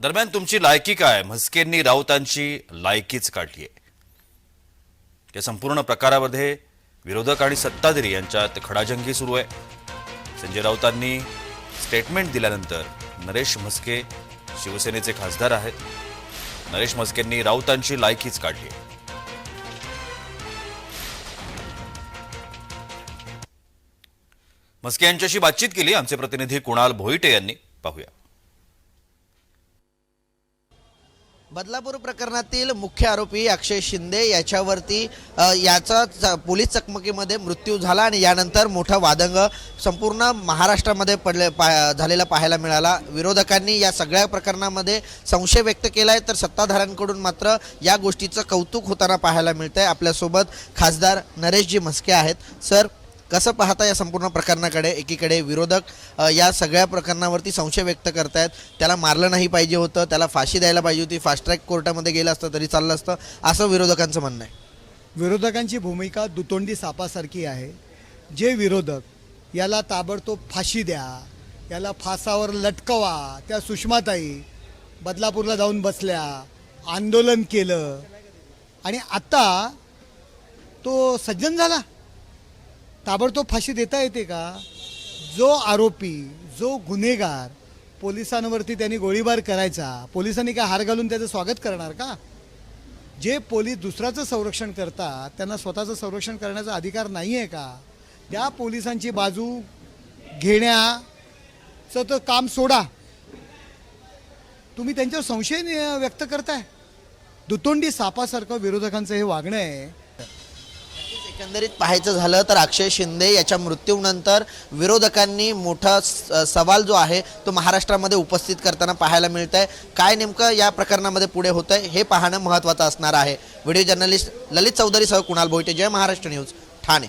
दरम्यान तुमची लायकी काय? म्हस्केंनी राऊतांची लायकीच काढली आहे. या संपूर्ण प्रकारामध्ये विरोधक आणि सत्ताधारी यांच्यात खडाजंगी सुरू आहे. संजय राऊतांनी स्टेटमेंट दिल्यानंतर नरेश म्हस्के शिवसेनेचे खासदार आहेत. नरेश म्हस्केंनी राऊतांची लायकीच काढली आहे. म्हस्के यांच्याशी बातचीत केली आमचे प्रतिनिधी कुणाल भोईटे यांनी. पाहूया. बदलापूर प्रकरणातील मुख्य आरोपी अक्षय शिंदे याच्यावरती याचा च- पोलीस चकमकीमध्ये मृत्यू झाला आणि यानंतर मोठा वादंग संपूर्ण महाराष्ट्रामध्ये पडले पा झालेला पाहायला मिळाला. विरोधकांनी या सगळ्या प्रकरणामध्ये संशय व्यक्त केला आहे तर सत्ताधाऱ्यांकडून मात्र या गोष्टीचं कौतुक होताना पाहायला मिळतं आहे आपल्यासोबत खासदार नरेशजी म्हस्के आहेत. सर कसं पाहता या संपूर्ण प्रकरणाकडे? एकीकडे विरोधक या सगळ्या प्रकरणावरती संशय व्यक्त करतायत. त्याला मारलं नाही पाहिजे होतं त्याला फाशी द्यायला पाहिजे होती. फास्ट ट्रॅक कोर्टामध्ये गेलं असतं तरी चाललं असतं. असं विरोधकांचं म्हणणं आहे. विरोधकांची भूमिका दुतोंडी सापासारखी आहे. जे विरोधक याला ताबडतोब फाशी द्या याला फासावर लटकवा त्या सुषमाताई बदलापूरला जाऊन बसल्या आंदोलन केलं. आणि आत्ता तो सज्जन झाला. ताबडतोब फाशी देता येते का? जो आरोपी जो गुन्हेगार पोलिसांवरती त्यांनी गोळीबार करायचा पोलिसांनी काय हार घालून त्याचं स्वागत करणार का? जे पोलीस दुसऱ्याचं संरक्षण करतात त्यांना स्वतःचं संरक्षण करण्याचा अधिकार नाही आहे का? त्या पोलिसांची बाजू घेण्याचं तर काम सोडा. तुम्ही त्यांच्यावर संशय व्यक्त करताय? दुतोंडी सापासारखं विरोधकांचं हे वागणं आहे. एकंदरीत पाहायचं झालं तर अक्षय शिंदे याच्या मृत्यूनंतर विरोधकांनी मोठा स- सवाल जो आहे तो महाराष्ट्रामध्ये उपस्थित करताना पाहायला मिळत आहे काय नेमकं या प्रकरणामध्ये पुढे होतं आहे हे पाहणं महत्त्वाचं असणार आहे. व्हिडिओ जर्नलिस्ट ललित चौधरीसह कुणाल भोईटे. जय महाराष्ट्र न्यूज ठाणे.